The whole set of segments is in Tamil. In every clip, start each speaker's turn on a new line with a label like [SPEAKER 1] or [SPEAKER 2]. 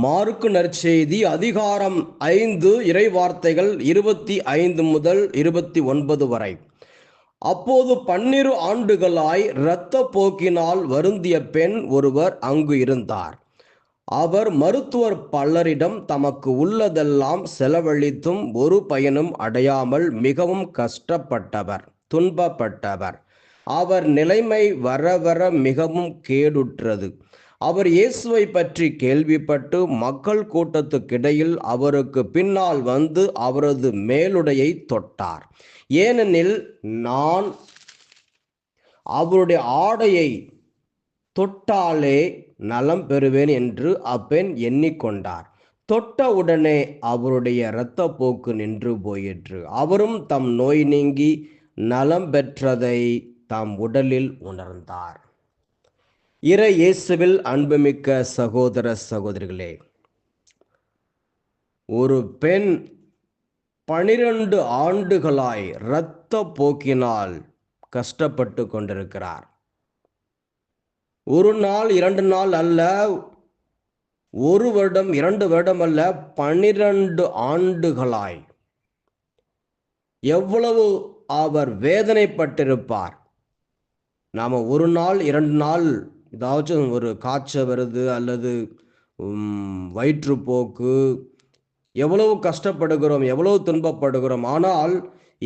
[SPEAKER 1] மார்க்கு நற்செய்தி அதிகாரம் ஐந்து இறைவார்த்தைகள் இருபத்தி ஐந்து முதல் இருபத்தி ஒன்பது வரை. அப்போது பன்னிரு ஆண்டுகளாய் இரத்த போக்கினால் வருந்திய பெண் ஒருவர் அங்கு இருந்தார். அவர் மருத்துவர் பலரிடம் தமக்கு உள்ளதெல்லாம் செலவழித்தும் ஒரு பயனும் அடையாமல் மிகவும் கஷ்டப்பட்டவர் துன்பப்பட்டவர். அவர் நிலைமை வர வர மிகவும் கேடுற்றது. அவர் இயேசுவை பற்றி கேள்விப்பட்டு மக்கள் கூட்டத்துக்கிடையில் அவருக்கு பின்னால் வந்து அவரது மேலுடையை தொட்டார். ஏனெனில் நான் அவருடைய ஆடையை தொட்டாலே நலம் பெறுவேன் என்று அப்பெண் எண்ணிக்கொண்டார். தொட்ட உடனே அவருடைய இரத்த போக்கு நின்று போயிற்று. அவரும் தம் நோய் நீங்கி நலம் பெற்றதை தம் உடலில் உணர்ந்தார். இற இயேசுவில் அன்புமிக்க சகோதர சகோதரிகளே ஒரு பெண் பனிரெண்டு ஆண்டுகளாய் இரத்த போக்கினால் கஷ்டப்பட்டு கொண்டிருக்கிறார். ஒரு நாள் இரண்டு நாள் அல்ல ஒரு வருடம் இரண்டு வருடம் அல்ல பனிரெண்டு ஆண்டுகளாய் எவ்வளவு அவர் வேதனைப்பட்டிருப்பார். நாம் ஒரு நாள் இரண்டு நாள் ஏதாச்சும் ஒரு காய்ச்சல் வருது அல்லது வயிற்றுப்போக்கு எவ்வளவு கஷ்டப்படுகிறோம் எவ்வளவு துன்பப்படுகிறோம் ஆனால்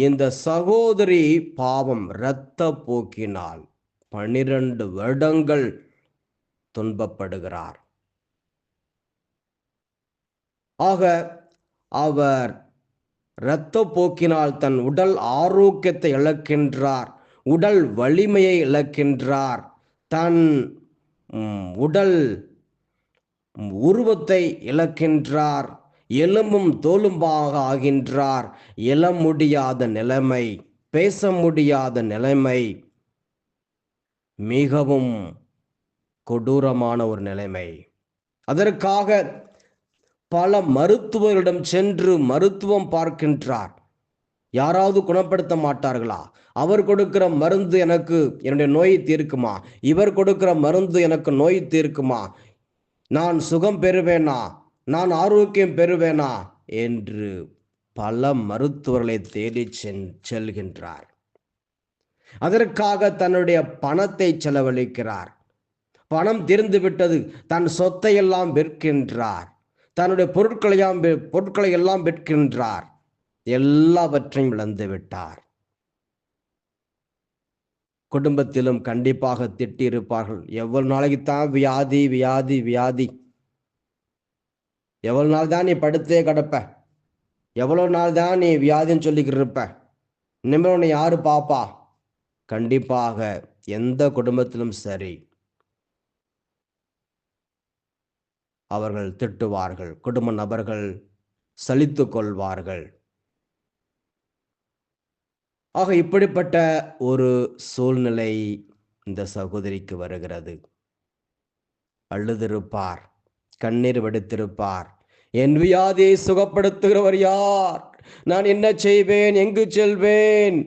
[SPEAKER 1] இந்த சகோதரி பாவம் இரத்த போக்கினால் பன்னிரண்டு வருடங்கள் துன்பப்படுகிறார். ஆக அவர் இரத்த போக்கினால் தன் உடல் ஆரோக்கியத்தை இழக்கின்றார் உடல் வலிமையை இழக்கின்றார். தன் உடல் உருவத்தை இழக்கின்றார். எலும்பும் தோலும்பாக ஆகின்றார். எழ முடியாத நிலைமை பேச முடியாத நிலைமை மிகவும் கொடூரமான ஒரு நிலைமை. அதற்காக பல மருத்துவர்களிடம் சென்று மருத்துவம் பார்க்கின்றார். யாராவது குணப்படுத்த மாட்டார்களா? அவர் கொடுக்கிற மருந்து எனக்கு என்னுடைய நோயை தீர்க்குமா? இவர் கொடுக்கிற மருந்து எனக்கு நோய் தீர்க்குமா? நான் சுகம் பெறுவேனா? நான் ஆரோக்கியம் பெறுவேனா? என்று பல மருத்துவர்களை தேடி செல்கின்றார். அதற்காக தன்னுடைய பணத்தை செலவழிக்கிறார். பணம் தீர்ந்து விட்டது. தன் சொத்தை எல்லாம் விற்கின்றார். தன்னுடைய பொருட்களையாம் பொருட்களை எல்லாம் விற்கின்றார். எல்லாவற்றையும் இழந்து விட்டார் குடும்பத்திலும் கண்டிப்பாக திட்டியிருப்பார்கள். எவ்வளவு நாளைக்கு தான் வியாதி வியாதி வியாதி. எவ்வளவு நாள் தான் நீ படுத்தே கிடப்ப. எவ்வளவு நாள் தான் நீ வியாதின்னு சொல்லிக்கிட்டு இருப்ப. இனிமேல் உன்னை யாரு பாப்பா? கண்டிப்பாக எந்த குடும்பத்திலும் சரி. அவர்கள் திட்டுவார்கள். குடும்ப நபர்கள் சலித்து கொள்வார்கள். ஆக இப்படிப்பட்ட ஒரு சூழ்நிலை இந்த சகோதரிக்கு வருகிறது. அழுதிருப்பார் கண்ணீர் வெடித்திருப்பார். என் வியாதியை சுகப்படுத்துகிறவர் யார்? நான் என்ன செய்வேன்? எங்கு செல்வேன்?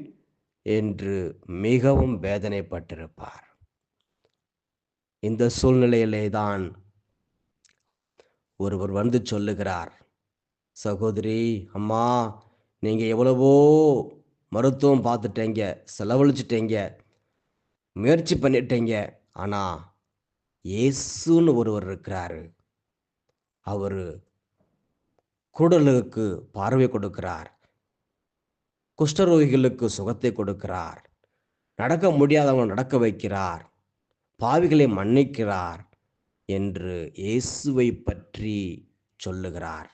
[SPEAKER 1] என்று மிகவும் வேதனைப்பட்டிருப்பார். இந்த சூழ்நிலையிலே தான் ஒருவர் வந்து சொல்லுகிறார் சகோதரி அம்மா நீங்க எவ்வளவோ மருத்துவம் பார்த்துட்டேங்க செலவழிச்சிட்டேங்க முயற்சி பண்ணிட்டேங்க. ஆனா இயேசுன்னு ஒருவர் இருக்கிறாரு. அவர் குடலுக்கு பார்வை கொடுக்கிறார். குஷ்டரோகிகளுக்கு சுகத்தை கொடுக்கிறார். நடக்க முடியாதவங்க நடக்க வைக்கிறார். பாவிகளை மன்னிக்கிறார் என்று இயேசுவை பற்றி சொல்லுகிறார்.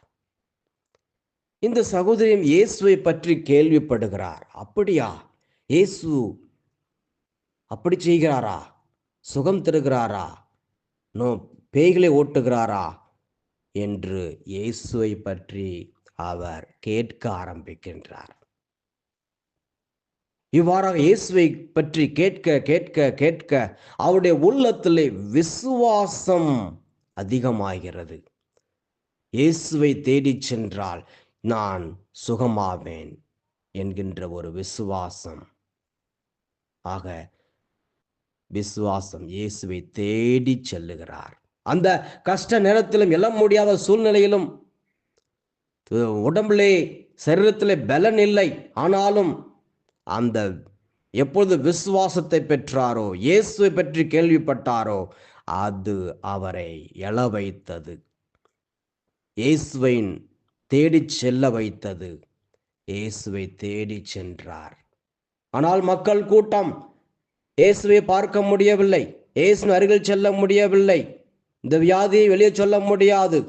[SPEAKER 1] இந்த சகோதரியும் இயேசுவை பற்றி கேள்விப்படுகிறார். அப்படியா? இயேசு அப்படி செய்கிறாரா? சுகம் தருகிறாரா? நோ பேய்களை ஓட்டுகிறாரா? என்று இயேசுவை பற்றி அவர் கேட்க ஆரம்பிக்கின்றார். இவ்வாறாக இயேசுவை பற்றி கேட்க கேட்க கேட்க அவருடைய உள்ளத்திலே விசுவாசம் அதிகமாகிறது. இயேசுவை தேடிச் சென்றால் நான் சுகமாவேன் என்கின்ற ஒரு விசுவாசம். ஆக விசுவாசம் இயேசுவை தேடி செல்லுகிறார். அந்த கஷ்ட நேரத்திலும் எல்ல முடியாத சூழ்நிலையிலும் உடம்பிலே சரீரத்திலே பலன் இல்லை. ஆனாலும் அந்த எப்பொழுது விசுவாசத்தை பெற்றாரோ இயேசுவை பற்றி கேள்விப்பட்டாரோ அது அவரை எழ வைத்தது. இயேசுவின் தேடிச் செல்ல வைத்தது. இயேசுவை தேடி சென்றார். ஆனால் மக்கள் கூட்டம் இயேசுவை பார்க்க முடியவில்லை. இயேசு அருகில் செல்ல முடியவில்லை. இந்த வியாதியை வெளியே சொல்ல முடியாது.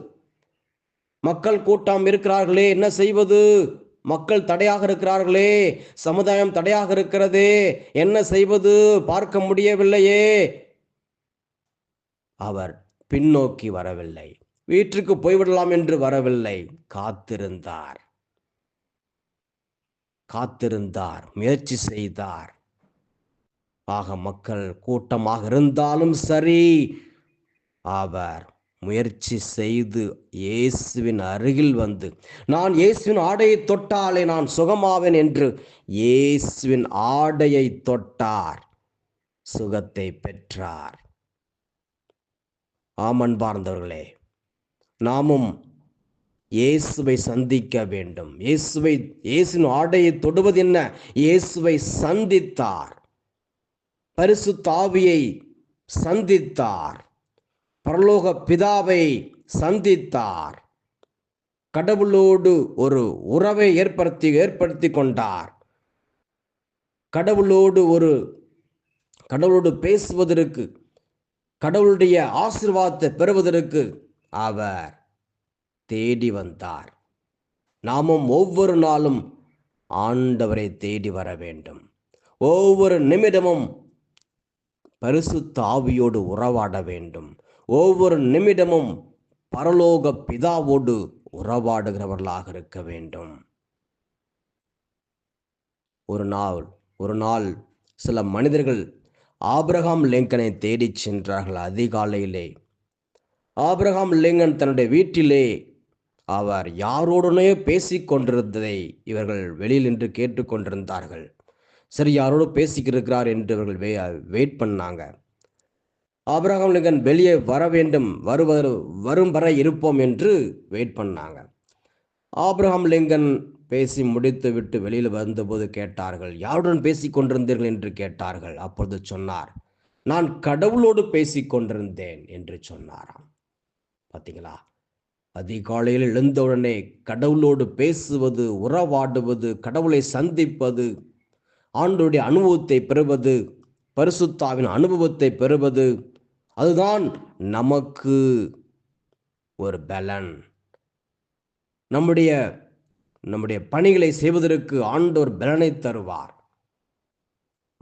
[SPEAKER 1] மக்கள் கூட்டம் இருக்கிறார்களே என்ன செய்வது? மக்கள் தடையாக இருக்கிறார்களே சமுதாயம் தடையாக இருக்கிறதே என்ன செய்வது? பார்க்க முடியவில்லையே. அவர் பின்னோக்கி வரவில்லை. வீட்டிற்கு போய்விடலாம் என்று வரவில்லை. காத்திருந்தார். காத்திருந்தார். முயற்சி செய்தார். ஆக மக்கள் கூட்டமாக இருந்தாலும் சரி. அவர் முயற்சி செய்து இயேசுவின் அருகில் வந்து நான் இயேசுவின் ஆடையை தொட்டாலே நான் சுகமாவேன் என்று இயேசுவின் ஆடையை தொட்டார். சுகத்தை பெற்றார். ஆமன் பார்ந்தவர்களே நாமும் இயேசுவை சந்திக்க வேண்டும். இயேசுவை இயேசின் ஆடையை தொடுவது என்ன? இயேசுவை சந்தித்தார். பரிசு தாவியை சந்தித்தார். பரலோக பிதாவை சந்தித்தார். கடவுளோடு ஒரு உறவை ஏற்படுத்தி ஏற்படுத்தி கொண்டார். கடவுளோடு ஒரு கடவுளோடு பேசுவதற்கு கடவுளுடைய ஆசிர்வாதத்தை பெறுவதற்கு அவர் தேடி வந்தார். நாமும் ஒவ்வொரு நாளும் ஆண்டவரை தேடி வர வேண்டும். ஒவ்வொரு நிமிடமும் பரிசுத்த ஆவியோடு உறவாட வேண்டும். ஒவ்வொரு நிமிடமும் பரலோக பிதாவோடு உறவாடுகிறவர்களாக இருக்க வேண்டும். ஒரு நாள் ஒரு நாள் சில மனிதர்கள் ஆபிரகாம் லிங்கனை தேடிச் சென்றார்கள் அதிகாலையிலே. ஆபிரகாம் லிங்கன் தன்னுடைய வீட்டிலே அவர் யாரோடனே பேசி கொண்டிருந்ததை இவர்கள் வெளியில் நின்று கேட்டுக்கொண்டிருந்தார்கள். சரி யாரோடு பேசிக்கிருக்கிறார் என்று இவர்கள் வே வெயிட் பண்ணாங்க. ஆபிரகாம் லிங்கன் வெளியே வர வேண்டும் வருவது வரும் வரை இருப்போம் என்று வெயிட் பண்ணாங்க. ஆபிரகாம் லிங்கன் பேசி முடித்து விட்டு வெளியில் வந்தபோது கேட்டார்கள் யாருடன் பேசி கொண்டிருந்தீர்கள் என்று கேட்டார்கள். அப்பொழுது சொன்னார் நான் கடவுளோடு பேசி கொண்டிருந்தேன் என்று சொன்னாராம். பார்த்தீங்களா அதிகாலையில் எழுந்தவுடனே கடவுளோடு பேசுவது உறவாடுவது கடவுளை சந்திப்பது ஆண்டோடைய அனுபவத்தை பெறுவது பரிசுத்தாவின் அனுபவத்தை பெறுவது அதுதான் நமக்கு ஒரு பலன். நம்முடைய நம்முடைய பணிகளை செய்வதற்கு ஆண்டோர் பலனை தருவார்.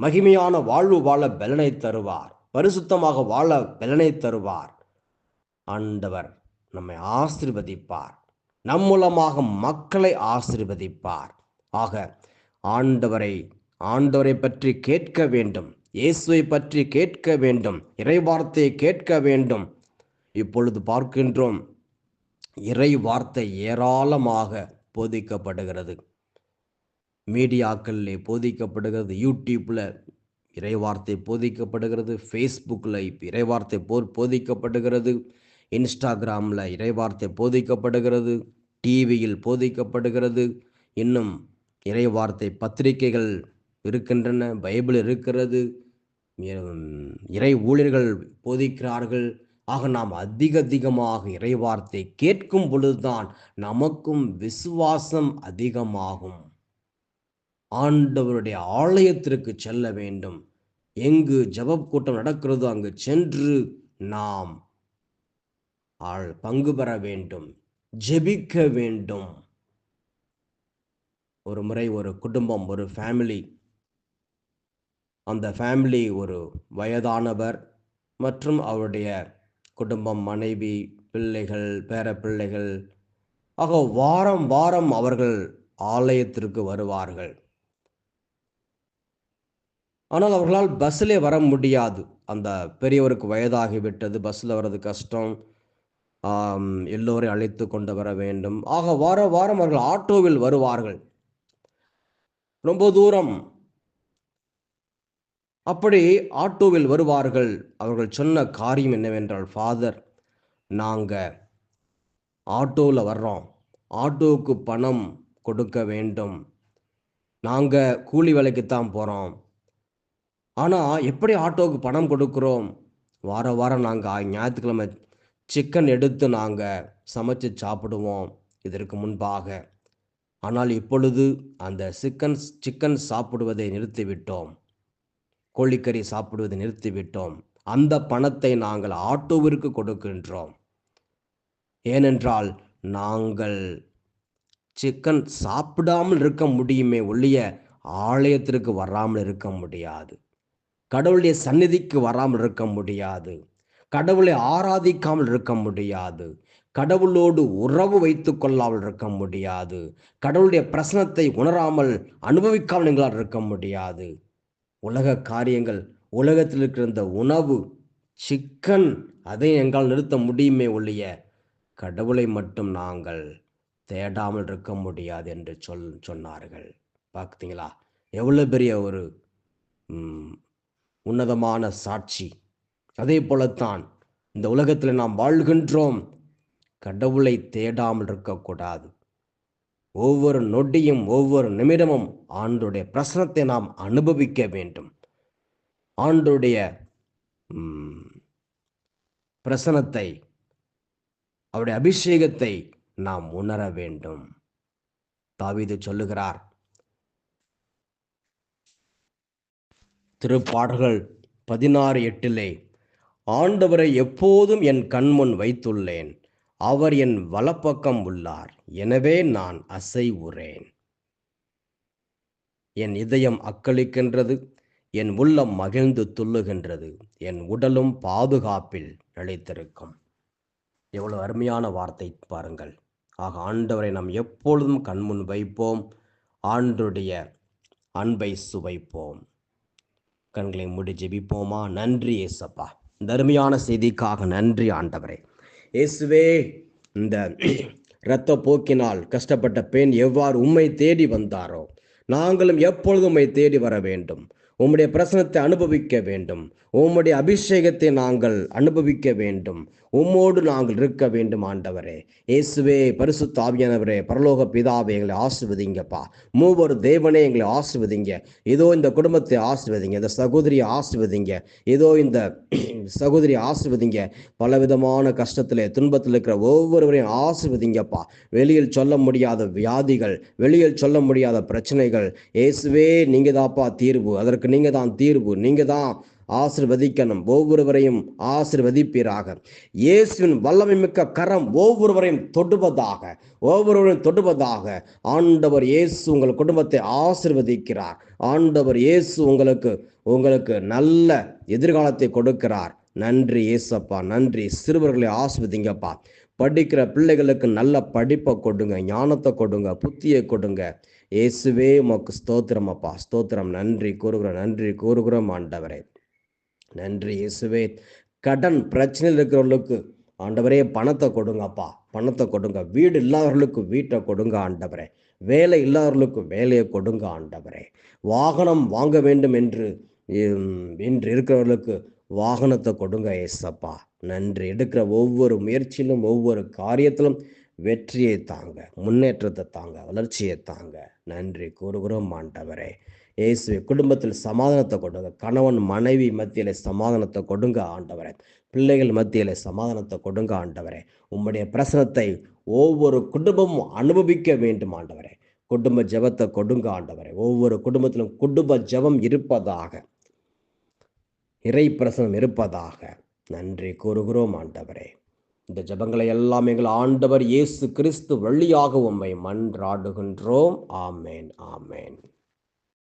[SPEAKER 1] மகிமையான வாழ்வு வாழ பலனை தருவார். பரிசுத்தமாக வாழ பலனை தருவார். ஆண்டவர் நம்மை ஆசிர்வதிப்பார். நம் மூலமாக மக்களை ஆசிர்வதிப்பார். ஆக ஆண்டவரை ஆண்டவரை பற்றி கேட்க வேண்டும். இயேசுவை பற்றி கேட்க வேண்டும். இறை வார்த்தையை கேட்க வேண்டும். இப்பொழுது பார்க்கின்றோம் இறை வார்த்தை ஏராளமாக போதிக்கப்படுகிறது. மீடியாக்களில் போதிக்கப்படுகிறது யூடியூப்பில் இறைவார்த்தை போதிக்கப்படுகிறது ஃபேஸ்புக்கில் இறைவார்த்தை போர் போதிக்கப்படுகிறது. இன்ஸ்டாகிராமில் இறைவார்த்தை போதிக்கப்படுகிறது டிவியில் போதிக்கப்படுகிறது இன்னும் இறைவார்த்தை பத்திரிகைகள் இருக்கின்றன பைபிள் இருக்கிறது இறை ஊழியர்கள் போதிக்கிறார்கள். ஆக நாம் அதிக அதிகமாக இறைவார்த்தை கேட்கும் பொழுதுதான் நமக்கும் விசுவாசம் அதிகமாகும். ஆண்டவருடைய ஆலயத்திற்கு செல்ல வேண்டும். எங்கு ஜபப் கூட்டம் நடக்கிறதோ அங்கு சென்று நாம் ஆள் பங்கு பெற வேண்டும் ஜெபிக்க வேண்டும். ஒரு முறை ஒரு குடும்பம் ஒரு ஃபேமிலி அந்த ஃபேமிலி ஒரு வயதானவர் மற்றும் அவருடைய குடும்பம் மனைவி பிள்ளைகள் பேர பிள்ளைகள் ஆக வாரம் வாரம் அவர்கள் ஆலயத்திற்கு வருவார்கள். ஆனால் அவர்களால் பஸ்ஸிலே வர முடியாது. அந்த பெரியவருக்கு வயதாகிவிட்டது பஸ்ஸில் வர்றது கஷ்டம். எல்லோரையும் அழைத்து கொண்டு வர வேண்டும். ஆக வார வாரம் அவர்கள் ஆட்டோவில் வருவார்கள். ரொம்ப தூரம். அப்படி ஆட்டோவில் வருவார்கள். அவர்கள் சொன்ன காரியம் என்னவென்றால் ஃபாதர் நாங்கள் ஆட்டோவில் வர்றோம். ஆட்டோவுக்கு பணம் கொடுக்க வேண்டும். நாங்கள் கூலி வேலைக்குத்தான் போகிறோம் ஆனால் எப்படி ஆட்டோவுக்கு பணம் கொடுக்குறோம்? வார வாரம் நாங்கள் ஞாயிற்றுக்கிழமை சிக்கன் எடுத்து நாங்கள் சமைச்சு சாப்பிடுவோம். இதற்கு முன்பாக. ஆனால் இப்பொழுது அந்த சிக்கன் சிக்கன் சாப்பிடுவதை நிறுத்திவிட்டோம். கோழிக்கறி சாப்பிடுவதை நிறுத்திவிட்டோம். அந்த பணத்தை நாங்கள் ஆட்டோவிற்கு கொடுக்கின்றோம். ஏனென்றால் நாங்கள் சிக்கன் சாப்பிடாமல் இருக்க முடியுமே ஒழிய ஆலயத்திற்கு வராமல் இருக்க முடியாது. கடவுளுடைய சந்நிதிக்கு வராமல் இருக்க முடியாது. கடவுளை ஆராதிக்காமல் இருக்க முடியாது. கடவுளோடு உறவு வைத்து கொள்ளாமல் இருக்க முடியாது. கடவுளுடைய பிரசனத்தை உணராமல் அனுபவிக்காமல் எங்களால் இருக்க முடியாது. உலக காரியங்கள் உலகத்தில் இருக்கிற இந்த உணவு சிக்கன் அதை எங்களால் நிறுத்த முடியுமே ஒழிய கடவுளை மட்டும் நாங்கள் தேடாமல் இருக்க முடியாது என்று சொல் சொன்னார்கள். பார்த்தீங்களா எவ்வளோ பெரிய ஒரு உன்னதமான சாட்சி. அதே போலத்தான் இந்த உலகத்தில் நாம் வாழ்கின்றோம். கடவுளை தேடாமல் இருக்கக்கூடாது. ஒவ்வொரு நொடியும் ஒவ்வொரு நிமிடமும் ஆண்டுடைய பிரசனத்தை நாம் அனுபவிக்க வேண்டும். ஆண்டுடைய பிரசனத்தை அவருடைய அபிஷேகத்தை நாம் உணர வேண்டும். தாவிது சொல்லுகிறார் திருப்பாடல்கள் பதினாறு எட்டிலே ஆண்டவரை எப்போதும் என் கண்முன் வைத்துள்ளேன். அவர் என் வலப்பக்கம் உள்ளார். எனவே நான் அசை உறேன் என் இதயம் அக்களிக்கின்றது. என் உள்ளம் மகிழ்ந்து துள்ளுகின்றது. என் உடலும் பாதுகாப்பில் நிலைத்திருக்கும். எவ்வளவு அருமையான வார்த்தை பாருங்கள். ஆக ஆண்டவரை நாம் எப்பொழுதும் கண்முன் வைப்போம். ஆண்டுடைய அன்பை சுவைப்போம். கண்களை முடி ஜெபிப்போமா? நன்றி ஏசப்பா தருமையான செய்திக்காக நன்றி ஆண்டவரே. இயேசுவே இந்த இரத்த போக்கினால் கஷ்டப்பட்ட பெண் எவ்வாறு உம்மை தேடி வந்தாரோ நாங்களும் எப்பொழுதும் உம்மை தேடி வர வேண்டும். உம்முடைய பிரசனத்தை அனுபவிக்க வேண்டும். உம்முடைய அபிஷேகத்தை நாங்கள் அனுபவிக்க வேண்டும். உம்மோடு நாங்கள் இருக்க வேண்டும் ஆண்டவரே. இயேசுவே பரிசு தாவியானவரே பரலோக பிதாவை எங்களை ஆசிர்வதிங்கப்பா. மூவர் தேவனே எங்களை ஆசிர்வதிங்க. ஏதோ இந்த குடும்பத்தை ஆசிர்வதிங்க இந்த சகோதரியை ஆசிர்வதிங்க. ஏதோ இந்த சகோதரி ஆசிர்வதிங்க. பலவிதமான கஷ்டத்தில் துன்பத்தில் இருக்கிற ஒவ்வொருவரையும் ஆசிர்வதிங்கப்பா. வெளியில் சொல்ல முடியாத வியாதிகள் வெளியில் சொல்ல முடியாத பிரச்சனைகள். இயேசுவே நீங்கள் தான்ப்பா தீர்வு. அதற்கு நீங்கள் தான் தீர்வு. நீங்கள் தான் ஆசிர்வதிக்கணும். ஒவ்வொருவரையும் ஆசிர்வதிப்பீராக. இயேசுவின் வல்லமை மிக்க கரம் ஒவ்வொருவரையும் தொடுவதாக ஒவ்வொருவரையும் தொடுவதாக ஆண்டவர் இயேசு உங்கள் குடும்பத்தை ஆசிர்வதிக்கிறார். ஆண்டவர் இயேசு உங்களுக்கு உங்களுக்கு நல்ல எதிர்காலத்தை கொடுக்கிறார். நன்றி ஏசப்பா நன்றி சிறுவர்களை ஆசிர்வதிங்கப்பா. படிக்கிற பிள்ளைகளுக்கு நல்ல படிப்பை கொடுங்க ஞானத்தை கொடுங்க புத்தியை கொடுங்க. இயேசுவே உமக்கு ஸ்தோத்திரம் அப்பா ஸ்தோத்திரம். நன்றி கூறுகிறோம் நன்றி கூறுகிறோம் ஆண்டவரே. நன்றி இயேசுவே. கடன் பிரச்சனையில் இருக்கிறவர்களுக்கு ஆண்டவரே பணத்தை கொடுங்கப்பா. பணத்தை கொடுங்க. வீடு இல்லாதவர்களுக்கு வீட்டை கொடுங்க ஆண்டவரே. வேலை இல்லாதவர்களுக்கு வேலையை கொடுங்க ஆண்டவரே. வாகனம் வாங்க வேண்டும் என்று என்று இருக்கிறவர்களுக்கு வாகனத்தை கொடுங்க ஏசப்பா நன்றி. எடுக்கிற ஒவ்வொரு முயற்சியிலும் ஒவ்வொரு காரியத்திலும் வெற்றியை தாங்க முன்னேற்றத்தை தாங்க வளர்ச்சியை தாங்க. நன்றி கூறுகிறோம் ஆண்டவரே. இயேசு குடும்பத்தில் சமாதானத்தை கொடுங்க கணவன் மனைவி மத்தியில் சமாதானத்தை கொடுங்க ஆண்டவரே. பிள்ளைகள் மத்தியில் சமாதானத்தை கொடுங்க ஆண்டவரே. உம்முடைய பிரசனத்தை ஒவ்வொரு குடும்பமும் அனுபவிக்க வேண்டும் ஆண்டவரே. குடும்ப ஜபத்தை கொடுங்க ஆண்டவரே. ஒவ்வொரு குடும்பத்திலும் குடும்ப ஜபம் இருப்பதாக இறை பிரசனம் இருப்பதாக நன்றி கூறுகிறோம் ஆண்டவரே. இந்த ஜபங்களை எல்லாம் எங்கள் ஆண்டவர் இயேசு கிறிஸ்து வழியாக உம்மை மன்றாடுகின்றோம். ஆமேன் ஆமேன்.